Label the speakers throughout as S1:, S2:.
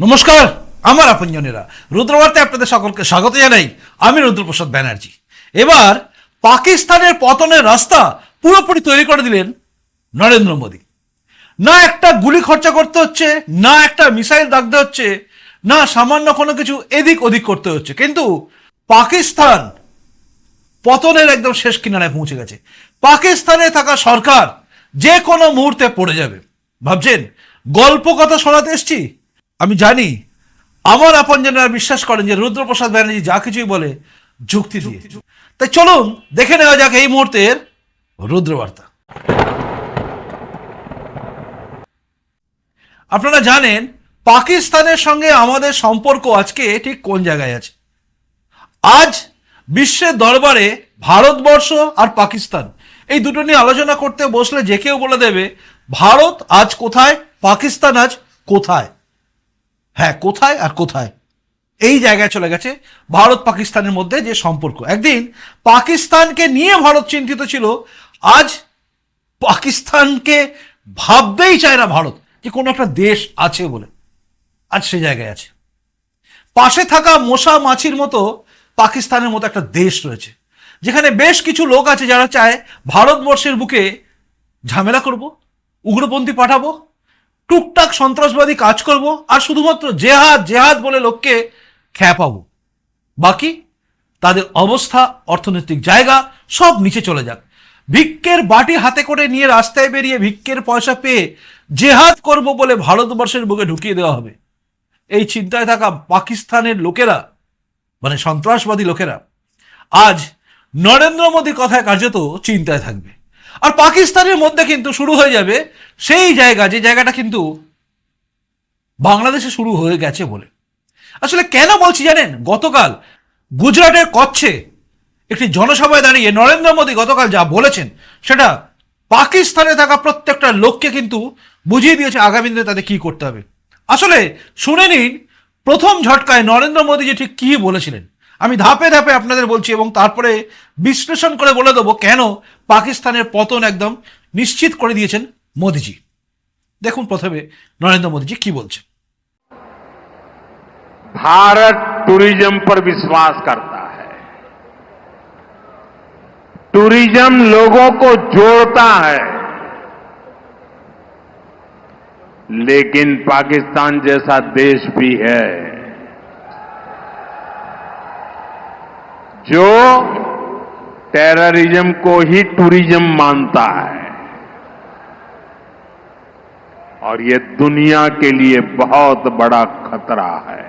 S1: নমস্কার, আমার আপনজনেরা। রুদ্রবার্তে আপনাদের সকলকে স্বাগত জানাই। আমি রুদ্রপ্রসাদ ব্যানার্জি। এবার পাকিস্তানের পতনের রাস্তা পুরোপুরি তৈরি করে দিলেন নরেন্দ্র মোদী। না একটা গুলি খরচা করতে হচ্ছে, না একটা মিসাইল দাগতে হচ্ছে, না সামান্য কোনো কিছু এদিক ওদিক করতে হচ্ছে। কিন্তু পাকিস্তান পতনের একদম শেষ কিনারায় পৌঁছে গেছে। পাকিস্তানে থাকা সরকার যে কোনো মুহূর্তে পড়ে যাবে। ভাবছেন, গল্প কথা শোনাতে এসছি? আমি জানি আমার আপন আপনজনেরা বিশ্বাস করেন যে রুদ্রপ্রসাদ ব্যানার্জি যা কিছুই বলে যুক্তি দিয়ে। তাই চলুন দেখে নেওয়া যাক এই মুহূর্তের রুদ্রবার্তা। আপনারা জানেন পাকিস্তানের সঙ্গে আমাদের সম্পর্ক আজকে ঠিক কোন জায়গায় আছে? আজ বিশ্বের দরবারে ভারতবর্ষ আর পাকিস্তান এই দুটো নিয়ে আলোচনা করতে বসলে যে কেউ বলে দেবে ভারত আজ কোথায় পাকিস্তান আজ কোথায়? হ্যাঁ কোথায় আর কোথায়? এই জায়গায় চলে গেছে ভারত পাকিস্তানের মধ্যে যে সম্পর্ক। একদিন পাকিস্তানকে নিয়ে ভারত চিন্তিত ছিল। আজ পাকিস্তানকে ভাবতেই চায় না ভারত যে কোনো একটা দেশ আছে বলে। আজ সে জায়গায় আছে। পাশে থাকা মশা মাছির মতো পাকিস্তানের মতো একটা দেশ রয়েছে। যেখানে বেশ কিছু লোক আছে যারা চায় ভারতবর্ষের বুকে ঝামেলা করব, উগ্রপন্থী পাঠাবো টুকটাক সন্ত্রাসবাদী কাজ করব আর শুধুমাত্র জেহাদ জেহাদ বলে লোককে খ্যাপাবো বাকি তাদের অবস্থা, অর্থনৈতিক জায়গা সব নিচে চলে যাক। ভিক্ষের বাটি হাতে করে নিয়ে রাস্তায় বেরিয়ে ভিক্ষের পয়সা পেয়ে জেহাদ করব বলে ভারতবর্ষের বুকে ঢুকিয়ে দেওয়া হবে। এই চিন্তায় থাকা পাকিস্তানের লোকেরা মানে সন্ত্রাসবাদী লোকেরা, আজ নরেন্দ্র মোদী কথায় কার্যত চিন্তায় থাকবে। আর পাকিস্তানের মধ্যে কিন্তু শুরু হয়ে যাবে সেই জায়গা, যে জায়গাটা কিন্তু বাংলাদেশে শুরু হয়ে গেছে বলে। আসলে কেন বলছি জানেন? গতকাল গুজরাটের কচ্ছে একটি জনসভায় দাঁড়িয়ে নরেন্দ্র মোদী গতকাল যা বলেছেন, সেটা পাকিস্তানে থাকা প্রত্যেকটা লোককে কিন্তু বুঝিয়ে দিয়েছে আগামী দিনে তাদের কি করতে হবে। আসলে শুনে নিন, প্রথম ঝটকায় নরেন্দ্র মোদী যে ঠিক কি বলেছিলেন। আমি ধাপে ধাপে আপনাদের বলছি এবং তারপরে বিশ্লেষণ করে বলে দেবো কেন পাকিস্তানের পতন একদম নিশ্চিত করে দিয়েছেন মোদিজি দেখুন প্রথমে নরেন্দ্র মোদীজি কি বলছেন
S2: भारत टूरिज्म पर विश्वास करता है टूरिज्म लोगों को जोड़ता है लेकिन पाकिस्तान जैसा देश भी है जो टेररिज्म को ही टूरिज़्म मानता है। और ये दुनिया के लिए बहुत बड़ा खतरा है।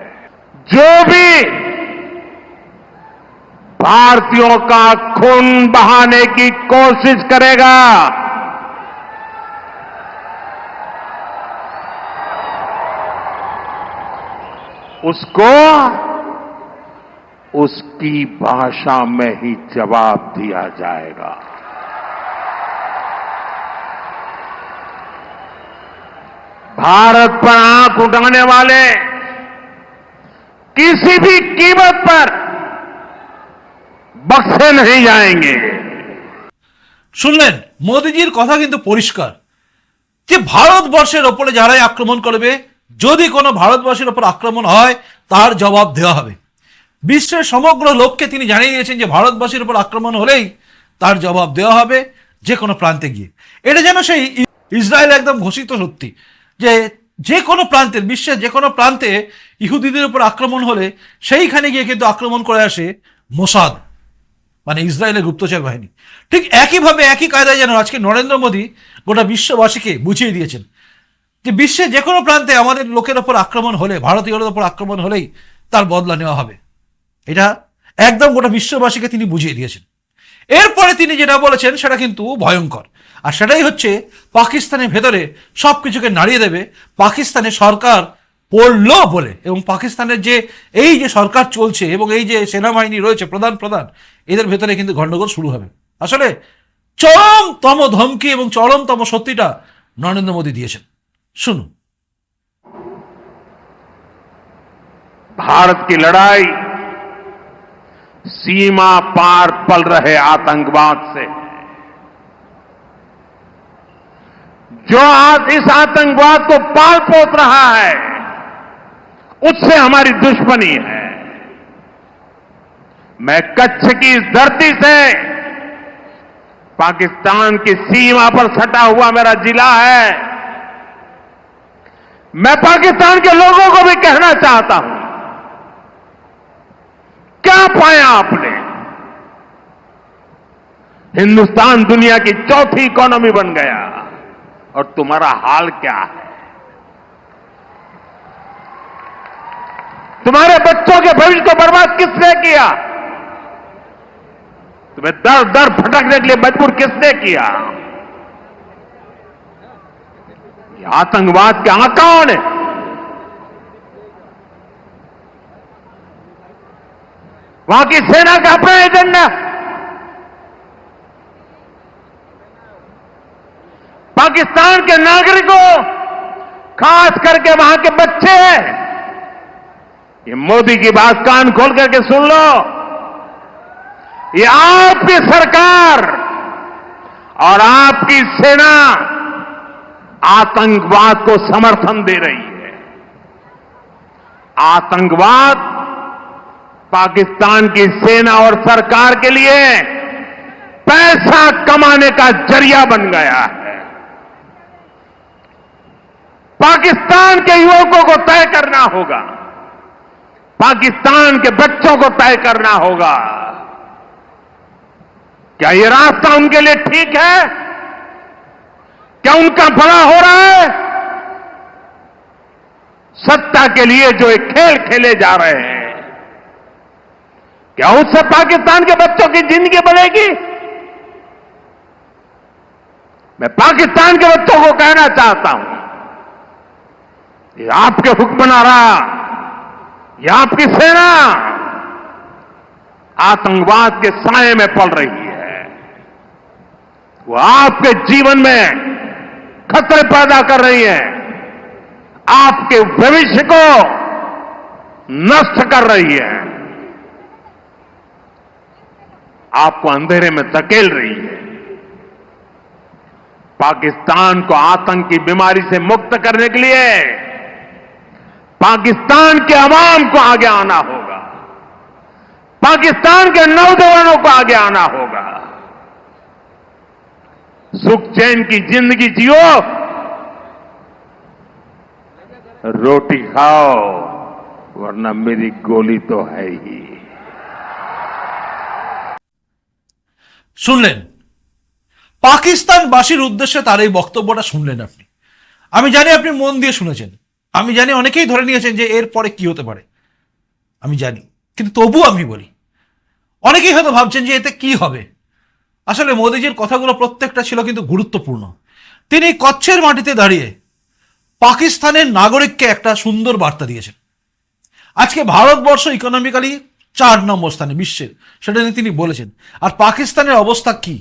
S2: जो भी भारतीयों का खून बहाने की कोशिश करेगा, उसको उसकी भाषा में ही जवाब दिया जाएगा भारत पर आंख उठाने वाले किसी भी कीमत पर बख्शे नहीं जाएंगे
S1: শুনলেন মোদিজির কথা কিন্তু পরিষ্কার যে ভারতবর্ষের ওপরে যারাই আক্রমণ করবে যদি কোনো ভারতবর্ষের ওপর আক্রমণ হয় তার জবাব দেওয়া হবে বিশ্বের সমগ্র লোককে তিনি জানিয়ে দিয়েছেন যে ভারতবাসীর উপর আক্রমণ হলেই তার জবাব দেওয়া হবে যে কোনো প্রান্তে গিয়ে। এটা যেন সেই ইসরায়েল একদম ঘোষিত সত্যি যে যে কোনো প্রান্তের বিশ্বের যে কোনো প্রান্তে ইহুদিদের উপর আক্রমণ হলে সেইখানে গিয়ে কিন্তু আক্রমণ করে আসে মোসাদ মানে ইসরায়েলের গুপ্তচর বাহিনী। ঠিক একইভাবে একই কায়দায় যেন আজকে নরেন্দ্র মোদী গোটা বিশ্ববাসীকে বুঝিয়ে দিয়েছেন যে বিশ্বের যে কোনো প্রান্তে আমাদের লোকের ওপর আক্রমণ হলে, ভারতীয়দের ওপর আক্রমণ হলেই তার বদলা নেওয়া হবে। এটা একদম গোটা বিশ্ববাসীকে তিনি বুঝিয়ে দিয়েছেন এরপরে তিনি যেটা বলেছেন সেটা কিন্তু ভয়ঙ্কর আর সেটাই হচ্ছে পাকিস্তানের ভেতরে সব কিছুকে নাড়িয়ে দেবে পাকিস্তানের সরকার পড়লো বলে এবং পাকিস্তানের যে এই যে সরকার চলছে এবং এই যে সেনাবাহিনী রয়েছে প্রধান প্রধান এদের ভেতরে কিন্তু গন্ডগোল শুরু হবে আসলে চরমতম ধমকি এবং চরমতম সত্যিটা নরেন্দ্র মোদী দিয়েছেন শুনুন
S2: भारत की लड़ाई सीमा पार पल रहे आतंकवाद से। जो आज इस आतंकवाद को पाल पोत रहा है, उससे हमारी दुश्मनी है। मैं कच्छ की इस धरती से पाकिस्तान की सीमा पर सटा हुआ मेरा जिला है। मैं पाकिस्तान के लोगों को भी कहना चाहता हूँ। क्या पाया आपने? हिंदुस्तान दुनिया की चौथी इकोनॉमी बन गया। और तुम्हारा हाल क्या है? तुम्हारे बच्चों के भविष्य को बर्बाद किसने किया? तुम्हें दर दर फटकने के लिए मजबूर किसने किया? आतंकवाद के आकाओं ने वहाँ की सेना का अपना एजेंडा पाकिस्तान के नागरिकों, खास करके वहाँ के बच्चे ये मोदी की बात कान खोल करके सुन लो। ये आपकी सरकार और आपकी सेना आतंकवाद को समर्थन दे रही है। आतंकवाद पाकिस्तान की सेना और सरकार के लिए पैसा कमाने का ज़रिया बन गया है। पाकिस्तान के युवकों को तय करना होगा। पाकिस्तान के बच्चों को तय करना होगा। क्या ये रास्ता उनके लिए ठीक है? क्या उनका भला हो रहा है? सत्ता के लिए जो एक खेल खेले जा रहे हैं क्या उससे पाकिस्तान के बच्चों की ज़िंदगी बनेगी? मैं पाकिस्तान के बच्चों को कहना चाहता हूँ, ये आपके हुक्म हुक्मनारा ये आपकी सेना आतंकवाद के साय में पड़ रही है। वो आपके जीवन में खतरे पैदा कर रही है, आपके भविष्य को नष्ट कर रही है। आपको अंधेरे में धकेल रही है। पाकिस्तान को आतंक की बीमारी से मुक्त करने के लिए पाकिस्तान के अवाम को आगे आना होगा। पाकिस्तान के नौजवानों को आगे आना होगा। सुख चैन की ज़िंदगी जियो। रोटी खाओ, वरना मेरी गोली तो है ही।
S1: শুনলেন? পাকিস্তানবাসীর উদ্দেশ্যে তার এই বক্তব্যটা শুনলেন আপনি। আমি জানি আপনি মন দিয়ে শুনেছেন। আমি জানি অনেকেই ধরে নিয়েছেন যে এর পরে কি হতে পারে। আমি জানি। কিন্তু তবু আমি বলি, অনেকেই হয়তো ভাবছেন যে এতে কি হবে? আসলে মোদিজির কথাগুলো প্রত্যেকটা ছিল কিন্তু গুরুত্বপূর্ণ। তিনি কচ্ছের মাটিতে দাঁড়িয়ে পাকিস্তানের নাগরিককে একটা সুন্দর বার্তা দিয়েছেন। আজকে ভারতবর্ষ ইকোনমিক্যালি চার নম্বর স্থানে বিশ্বের, সেটা নিয়ে তিনি বলেছেন। আর পাকিস্তানের অবস্থা কি?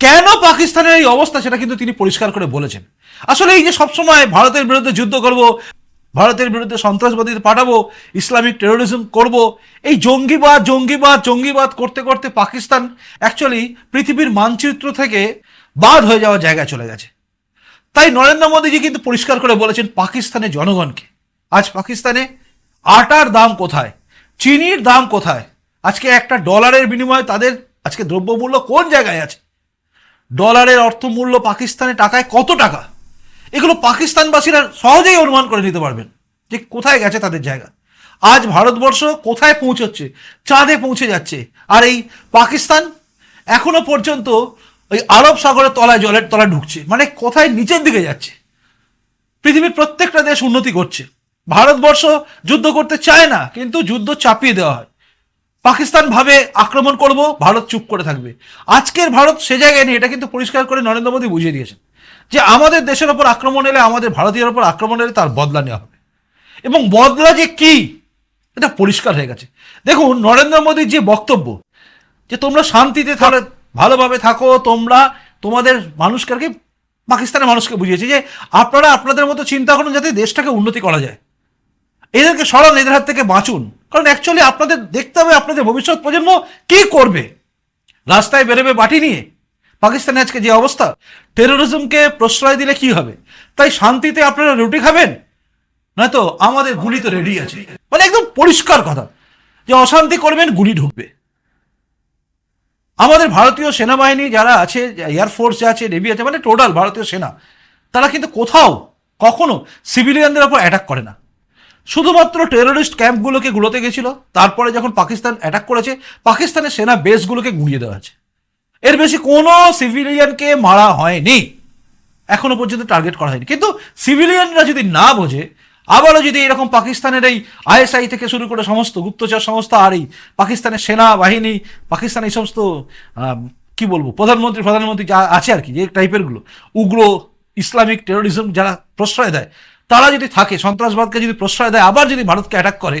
S1: কেন পাকিস্তানের এই অবস্থা, সেটা কিন্তু তিনি পরিষ্কার করে বলেছেন। আসলে এই যে সবসময় ভারতের বিরুদ্ধে যুদ্ধ করব, ভারতের বিরুদ্ধে সন্ত্রাসবাদীদের পাঠাবো, ইসলামিক টেরোরিজম করব, এই জঙ্গিবাদ জঙ্গিবাদ জঙ্গিবাদ করতে করতে পাকিস্তান অ্যাকচুয়ালি পৃথিবীর মানচিত্র থেকে বাদ হয়ে যাওয়ার জায়গায় চলে গেছে। তাই নরেন্দ্র মোদীজি কিন্তু পরিষ্কার করে বলেছেন পাকিস্তানের জনগণকে। আজ পাকিস্তানে আটার দাম কোথায়? চিনির দাম কোথায়? আজকে একটা ডলারের বিনিময়ে তাদের আজকে দ্রব্যমূল্য কোন জায়গায় আছে? ডলারের অর্থমূল্য পাকিস্তানের টাকায় কত টাকা? এগুলো পাকিস্তানবাসীরা সহজেই অনুমান করে নিতে পারবেন যে কোথায় গেছে তাদের জায়গা। আজ ভারতবর্ষ কোথায় পৌঁছচ্ছে? চাঁদে পৌঁছে যাচ্ছে। আর এই পাকিস্তান এখনও পর্যন্ত ওই আরব সাগরের তলায় জলের তলায় ঢুকছে। মানে কোথায় নিচের দিকে যাচ্ছে? পৃথিবীর প্রত্যেকটা দেশ উন্নতি করছে। ভারতবর্ষ যুদ্ধ করতে চায় না, কিন্তু যুদ্ধ চাপিয়ে দেওয়া হয়। পাকিস্তান ভাবে আক্রমণ করব, ভারত চুপ করে থাকবে। আজকের ভারত সে জায়গায় নেই, এটা কিন্তু পরিষ্কার করে নরেন্দ্র মোদী বুঝিয়ে দিয়েছেন। যে আমাদের দেশের ওপর আক্রমণ এলে, আমাদের ভারতীয়ের ওপর আক্রমণ এলে তার বদলা নেওয়া হবে। এবং বদলা যে কি, এটা পরিষ্কার হয়ে গেছে। দেখুন, নরেন্দ্র মোদীর যে বক্তব্য, যে তোমরা শান্তিতে তাহলে ভালোভাবে থাকো, তোমরা তোমাদের মানুষকে পাকিস্তানের মানুষকে বুঝিয়েছে যে আপনারা আপনাদের মতো চিন্তা করুন যাতে দেশটাকে উন্নতি করা যায়। এদেরকে সরান, এদের হাত থেকে বাঁচুন। কারণ অ্যাকচুয়ালি আপনাদের দেখতে হবে, আপনাদের ভবিষ্যৎ প্রজন্ম কি করবে। রাস্তায় বেরোবে বাটি নিয়ে। পাকিস্তানে আজকে যে অবস্থা টেরোরিজমকে প্রশ্রয় দিলে কি হবে? তাই শান্তিতে আপনারা রুটি খাবেন? নয়তো আমাদের গুলি তো রেডি আছে। মানে একদম পরিষ্কার কথা। যে অশান্তি করবেন, গুলি ঢুকবে। আমাদের ভারতীয় সেনাবাহিনী যারা আছে এয়ারফোর্স আছে নেভি আছে মানে টোটাল ভারতীয় সেনা, তারা কিন্তু কোথাও, কখনো সিভিলিয়ানদের উপর অ্যাটাক করে না। শুধুমাত্র টেরোরিস্ট ক্যাম্পগুলোকে গুলোতে গেছিল, তারপরে যখন পাকিস্তান অ্যাটাক করেছে, পাকিস্তানের সেনা বেসগুলোকে গুড়িয়ে দেওয়া আছে এর বেশি কোনো সিভিলিয়ানকে মারা হয়নি। এখনও পর্যন্ত টার্গেট করা হয়নি। কিন্তু সিভিলিয়ানরা যদি না বোঝে, আবারও যদি এরকম পাকিস্তানের এই আইএসআই থেকে শুরু করে সমস্ত গুপ্তচর সংস্থা আর এই পাকিস্তানের সেনা, বাহিনী, পাকিস্তান এই সমস্ত কি বলব, প্রধানমন্ত্রী প্রধানমন্ত্রী যা আছে আর কি, যে টাইপেরগুলো, উগ্র, ইসলামিক টেরোরিজম যারা প্রশ্রয় দেয় তারা যদি থাকে, সন্ত্রাসবাদকে যদি প্রশ্রয় দেয়, আবার যদি ভারতকে অ্যাটাক করে,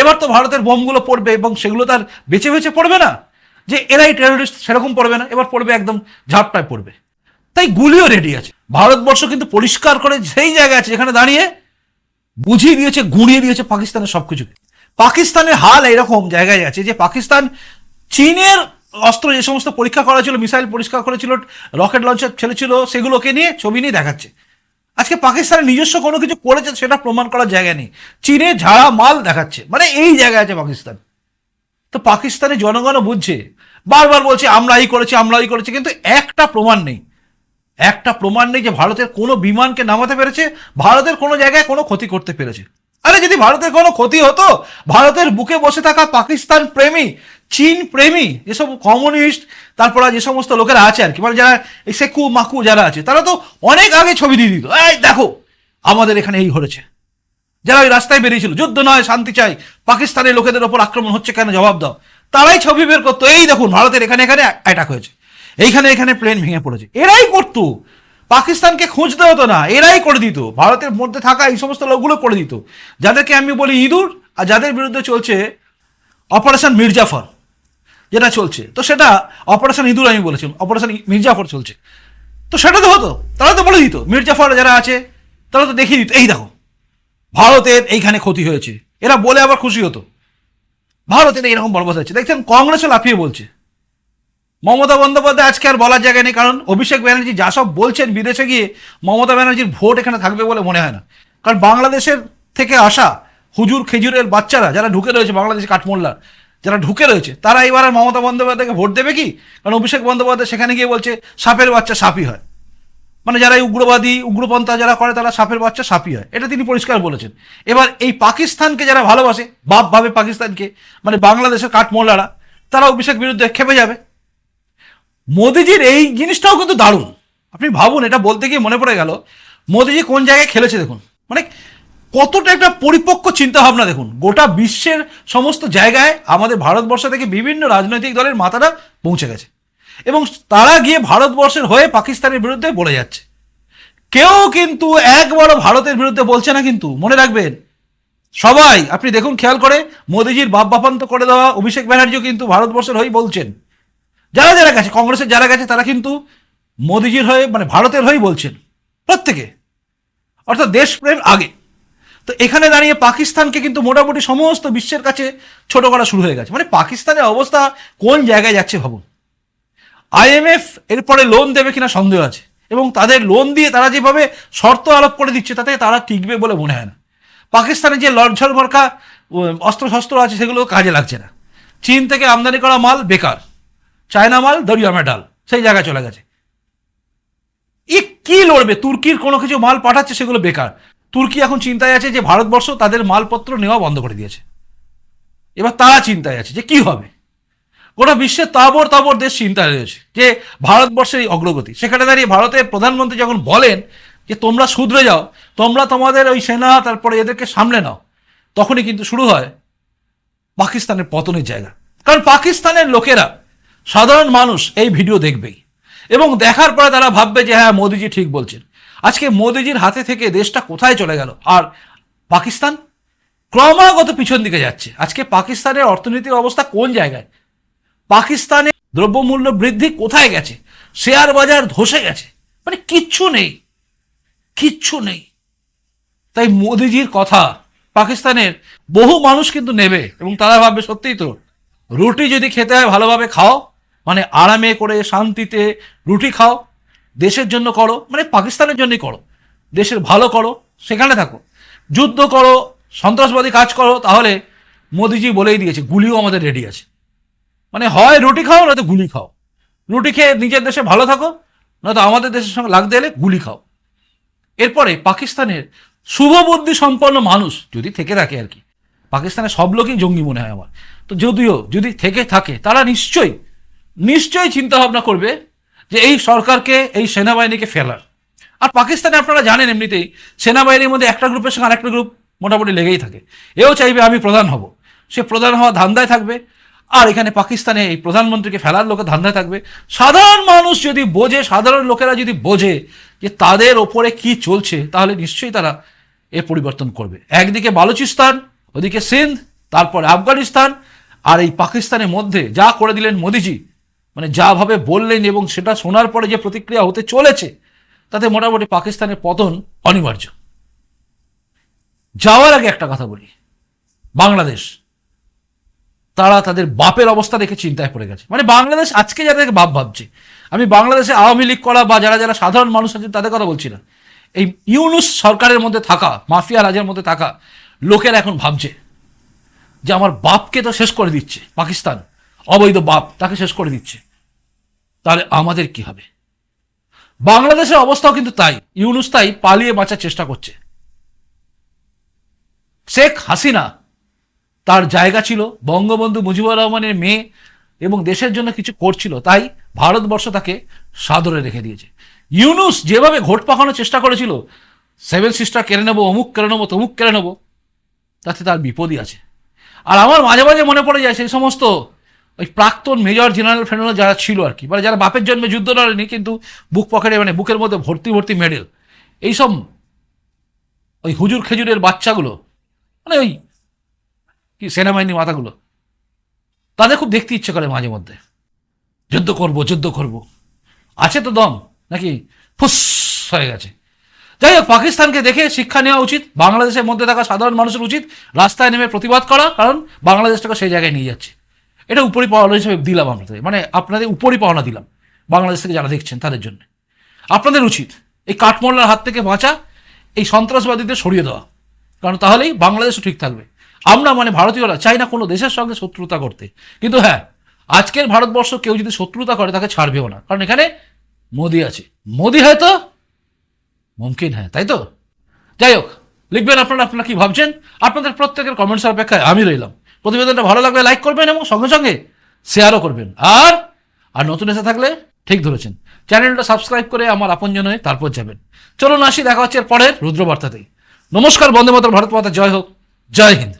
S1: এবার তো ভারতের বোমগুলো পড়বে এবং সেগুলো তার বেছে বেছে পড়বে না? যে এরাই টেরোরিস্ট সেরকম পড়বে না, এবার পড়বে একদম ঝাপটায় পড়বে। তাই গুলিও রেডি আছে। ভারতবর্ষ কিন্তু পরিষ্কার করে সেই জায়গা আছে যেখানে দাঁড়িয়ে বুঝিয়ে দিয়েছে, গুঁড়িয়ে দিয়েছে পাকিস্তানের সবকিছুকে। পাকিস্তানের হাল এরকম জায়গায় আছে যে পাকিস্তান চীনের অস্ত্র যে সমস্ত পরীক্ষা করা ছিল, মিসাইল পরিষ্কার করেছিল রকেট লঞ্চার ছেড়েছিল সেগুলোকে নিয়ে ছবি নিয়ে দেখাচ্ছে। আজকে পাকিস্তানের নিজস্ব কোনো কিছু করেছে সেটা প্রমাণ করার জায়গা নেই। চীনে ঝাড়া মাল দেখাচ্ছে। মানে এই জায়গায় আছে পাকিস্তান। তো পাকিস্তানের জনগণও বুঝছে। বারবার বলছে আমরা এই করেছি আমরা এই করেছি, কিন্তু একটা প্রমাণ নেই। একটা প্রমাণ নেই যে ভারতের কোনো বিমানকে নামাতে পেরেছে, ভারতের কোনো জায়গায় কোনো ক্ষতি করতে পেরেছে। আরে যদি ভারতের কোনো ক্ষতি হতো, ভারতের বুকে বসে থাকা পাকিস্তান প্রেমী, চীন প্রেমী যেসব কমিউনিস্ট, তারপর যে সমস্ত লোকেরা আছে আর কি মানে যারা এই সেকু মাকু যারা আছে, তারা তো অনেক আগে ছবি দিয়ে দিত। এই দেখো, আমাদের এখানে এই হয়েছে যারা ওই রাস্তায় বেরিয়েছিল, যুদ্ধ নয়, শান্তি চাই, পাকিস্তানের লোকেদের ওপর আক্রমণ হচ্ছে কেন, জবাব দাও। তারাই ছবি বের করতো। এই দেখুন, ভারতের এখানে এখানে অ্যাটাক হয়েছে। এইখানে এখানে প্লেন ভেঙে পড়েছে। এরাই করতো। পাকিস্তানকে খুঁজতে হতো না, এরাই করে দিত। ভারতের মধ্যে থাকা এই সমস্ত লোকগুলো করে দিত। যাদেরকে আমি বলি ইঁদুর আর যাদের বিরুদ্ধে চলছে অপারেশন মির্জাফর, যেটা চলছে। তো সেটা অপারেশন ইঁদুর আমি বলেছিলাম অপারেশন মির্জাফর চলছে। তো সেটা তো হতো, তারা তো বলে দিত, মির্জাফর যারা আছে, তারা তো দেখিয়ে দিত, এই দেখো, ভারতের এইখানে ক্ষতি হয়েছে। এরা বলে আবার খুশি হতো। ভারতের এইরকম বরবাদ হচ্ছে দেখছেন, কংগ্রেসও লাফিয়ে বলছে। মমতা বন্দ্যোপাধ্যায় আজকে আর বলার জায়গায় নেই, কারণ অভিষেক ব্যানার্জি যা সব বলছেন বিদেশে গিয়ে মমতা ব্যানার্জির ভোট এখানে থাকবে বলে মনে হয় না। কারণ বাংলাদেশের থেকে আসা হুজুর খেজুরের বাচ্চারা যারা ঢুকে রয়েছে বাংলাদেশে কাঠমোল্লা যারা ঢুকে রয়েছে, তারা এবার আর মমতা বন্দ্যোপাধ্যায়কে ভোট দেবে কি? কারণ অভিষেক বন্দ্যোপাধ্যায় সেখানে গিয়ে বলছে, সাপের বাচ্চা সাপই হয়। মানে যারা এই উগ্রবাদী, উগ্রপন্থা যারা করে, তারা সাপের বাচ্চা সাপই হয়। এটা তিনি পরিষ্কার বলেছেন। এবার এই পাকিস্তানকে যারা ভালোবাসে বাপ ভাবে পাকিস্তানকে মানে বাংলাদেশের কাঠমোল্লারা, তারা অভিষেক বিরুদ্ধে খেপে যাবে। মোদিজির এই জিনিসটাও কিন্তু দারুণ। আপনি ভাবুন, এটা বলতে গিয়ে মনে পড়ে গেল, মোদিজি কোন জায়গায় খেলেছে দেখুন। মানে কতটা একটা পরিপক্ক চিন্তা ভাবনা দেখুন। গোটা বিশ্বের সমস্ত জায়গায় আমাদের ভারতবর্ষ থেকে বিভিন্ন রাজনৈতিক দলের মাথাটা পৌঁছে গেছে। এবং তারা গিয়ে ভারতবর্ষের হয়ে পাকিস্তানের বিরুদ্ধে বলে যাচ্ছে। কেউ কিন্তু একবারও ভারতের বিরুদ্ধে বলছে না কিন্তু, মনে রাখবেন। সবাই, আপনি দেখুন, খেয়াল করে, মোদিজির বাপ বাপান্ত করে দেওয়া অভিষেক ব্যানার্জিও কিন্তু ভারতবর্ষের হয়েই বলছেন। যারা যারা গেছে, কংগ্রেসের যারা গেছে, তারা কিন্তু মোদিজির হয়ে মানে ভারতের হয়েই বলছেন, প্রত্যেকে। অর্থাৎ দেশপ্রেম আগে। তো এখানে দাঁড়িয়ে পাকিস্তানকে কিন্তু মোটামুটি সমস্ত বিশ্বের কাছে ছোট করা শুরু হয়ে গেছে। মানে পাকিস্তানের অবস্থা কোন জায়গায় যাচ্ছে ভাবুন। আইএমএফ এরপরে লোন দেবে কিনা সন্দেহ আছে। এবং তাদের লোন দিয়ে তারা যেভাবে শর্ত আরোপ করে দিচ্ছে, তাতে তারা টিকবে বলে মনে হয় না। পাকিস্তানে যে লড়ঝড় ভরকা অস্ত্র শস্ত্র আছে, সেগুলো কাজে লাগছে না। চীন থেকে আমদানি করা মাল বেকার। চায়না মাল, দরিয়া মেডাল, সেই জায়গায় চলে গেছে। ই কি লড়বে? তুর্কির কোনো কিছু মাল পাঠাচ্ছে সেগুলো বেকার। তুর্কি এখন চিন্তায় আছে যে ভারতবর্ষ তাদের মালপত্র নেওয়া বন্ধ করে দিয়েছে। এবার তারা চিন্তায় আছে যে কি হবে? গোটা বিশ্বের তাবর তাবর দেশ চিন্তায় রয়েছে যে ভারতবর্ষের এই অগ্রগতি। সেখানে দাঁড়িয়ে ভারতের প্রধানমন্ত্রী যখন বলেন যে তোমরা শুধরে যাও, তোমরা তোমাদের ওই সেনা, তারপরে এদেরকে সামলে নাও, তখনই কিন্তু শুরু হয় পাকিস্তানের পতনের জায়গা। কারণ পাকিস্তানের লোকেরা সাধারণ মানুষ এই ভিডিও দেখবেই। এবং দেখার পরে তারা ভাববে যে হ্যাঁ মোদিজি ঠিক বলছেন। আজকে মোদিজির হাতে থেকে দেশটা কোথায় চলে গেল? আর পাকিস্তান? ক্রমাগত পিছন দিকে যাচ্ছে। আজকে পাকিস্তানের অর্থনীতির অবস্থা কোন জায়গায়? পাকিস্তানে দ্রব্যমূল্য বৃদ্ধি কোথায় গেছে? শেয়ার বাজার ধসে গেছে। মানে কিচ্ছু নেই। কিচ্ছু নেই। তাই মোদিজির কথা পাকিস্তানের বহু মানুষ কিন্তু নেবে। এবং তারা ভাববে, সত্যিই তো, রুটি যদি খেতে হয়, ভালোভাবে খাও। মানে আরামে করে শান্তিতে রুটি খাও, দেশের জন্য করো মানে পাকিস্তানের জন্যই করো, দেশের ভালো করো, সেখানে থাকো। যুদ্ধ করো, সন্ত্রাসবাদী কাজ করো, তাহলে মোদিজি বলেই দিয়েছে, গুলিও আমাদের রেডি আছে। মানে হয় রুটি খাও, নয়তো গুলি খাও। রুটি খেয়ে নিজের দেশে ভালো থাকো, নয়তো আমাদের দেশের সঙ্গে লাগতে এলে গুলি খাও। এরপরে পাকিস্তানের শুভবুদ্ধি সম্পন্ন মানুষ যদি থেকে থাকে আর কি, পাকিস্তানের সব লোকই জঙ্গি মনে হয় আমার। তো যদিও যদি থেকে থাকে, তারা নিশ্চয়ই নিশ্চয়ই চিন্তা ভাবনা করবে যে এই সরকারকে, এই সেনাবাহিনীকে ফেলার। আর পাকিস্তানে আপনারা জানেন এমনিতেই, সেনাবাহিনীর মধ্যে একটা গ্রুপের সঙ্গে আরেকটা গ্রুপ মোটামুটি লেগেই থাকে। এও চাইবে আমি প্রধান হব। সে প্রধান হওয়া ধান্দায় থাকবে। আর এখানে পাকিস্তানে এই প্রধানমন্ত্রীকে ফেলার লোকে ধান্দায় থাকবে। সাধারণ মানুষ যদি বোঝে, সাধারণ লোকেরা যদি বোঝে যে তাদের ওপরে কি চলছে, তাহলে নিশ্চয়ই তারা এ পরিবর্তন করবে। একদিকে বালুচিস্তান, ওদিকে সিন্ধ, তারপরে আফগানিস্তান। আর এই পাকিস্তানের মধ্যে যা করে দিলেন মোদিজি মানে যাভাবে বললেন এবং সেটা শোনার পরে যে প্রতিক্রিয়া হতে চলেছে, তাতে মোটামুটি পাকিস্তানের পতন অনিবার্য। যাওয়ার আগে একটা কথা বলি। বাংলাদেশ, তারা তাদের বাপের অবস্থা দেখে চিন্তায় পড়ে গেছে। মানে বাংলাদেশ আজকে যাদেরকে বাপ ভাবছে, আমি বাংলাদেশে আওয়ামী লীগ করা বা যারা যারা সাধারণ মানুষ আছে তাদের কথা বলছি না। এই ইউনুস সরকারের মধ্যে থাকা, মাফিয়া রাজের মধ্যে থাকা লোকেরা এখন ভাবছে যে আমার বাপকে তো শেষ করে দিচ্ছে পাকিস্তান। অবৈধ বাপ তাকে শেষ করে দিচ্ছে। তাহলে আমাদের কি হবে? বাংলাদেশের অবস্থাও কিন্তু তাই। ইউনুস তাই পালিয়ে বাঁচার চেষ্টা করছে। শেখ হাসিনা তার জায়গা ছিল, বঙ্গবন্ধু মুজিবুর রহমানের মেয়ে এবং দেশের জন্য কিছু করছিল, তাই ভারতবর্ষ তাকে সাদরে রেখে দিয়েছে। ইউনুস যেভাবে ঘোট পাকানোর চেষ্টা করেছিল, সেভেন সিস্টার কেড়ে নেব, অমুক কেড়ে নেব, তমুক কেড়ে নেব, তাতে তার বিপদই আছে। আর আমার মাঝে মাঝে মনে পড়ে যায় সেই সমস্ত ওই প্রাক্তন মেজর জেনারেল ফেনারেল যারা ছিল আর কি মানে যারা বাপের জন্মে যুদ্ধ লড়েনি, কিন্তু বুক পকেটে মানে বুকের মধ্যে ভর্তি ভর্তি মেডেল এইসব ওই হুজুর খেজুরের বাচ্চাগুলো মানে ওই কি সেনাবাহিনী মাথাগুলো, তাদের খুব দেখতে ইচ্ছে করে মাঝে মধ্যে। যুদ্ধ করব যুদ্ধ করব। আছে তো দম, নাকি ফুস হয়ে গেছে। যাই হোক, পাকিস্তানকে দেখে শিক্ষা নেওয়া উচিত, বাংলাদেশের মধ্যে থাকা সাধারণ মানুষের উচিত, রাস্তায় নেমে প্রতিবাদ করা, কারণ বাংলাদেশটাকে সেই জায়গায় নিয়ে যাচ্ছে। এটা উপরি পাওনা হিসেবে দিলাম আপনাদের। মানে আপনাদের উপরি পাওনা দিলাম। বাংলাদেশ থেকে যারা দেখছেন তাদের জন্য। আপনাদের উচিত এই কাঠমোল্লার হাত থেকে বাঁচা, এই সন্ত্রাসবাদীদের সরিয়ে দেওয়া। কারণ তাহলেই বাংলাদেশও ঠিক থাকবে। আমরা মানে ভারতীয়রা চাই না কোনো দেশের সঙ্গে শত্রুতা করতে। কিন্তু হ্যাঁ আজকের ভারতবর্ষ কেউ যদি শত্রুতা করে তাকে ছাড়বেও না। কারণ এখানে মোদি আছে। মোদি হয়তো মুমকিন হ্যাঁ তাই তো? যাই হোক, লিখবেন আপনারা আপনারা কি ভাবছেন? আপনাদের প্রত্যেকের কমেন্টস অপেক্ষায় আমি রইলাম। প্রতিবেদনটা ভালো লাগলে লাইক করবেন এবং সঙ্গে সঙ্গে শেয়ারও করবেন। আর আর নতুন এসে থাকলে ঠিক ধরেছেন। চ্যানেলটা সাবস্ক্রাইব করে আমার আপনজন হয়ে তারপর যাবেন। চলুন আসি, দেখা হচ্ছে এর পরের রুদ্রবার্তাতেই। নমস্কার, বন্দে মাতর ভারত মাতা, জয় হোক। জয় হিন্দ।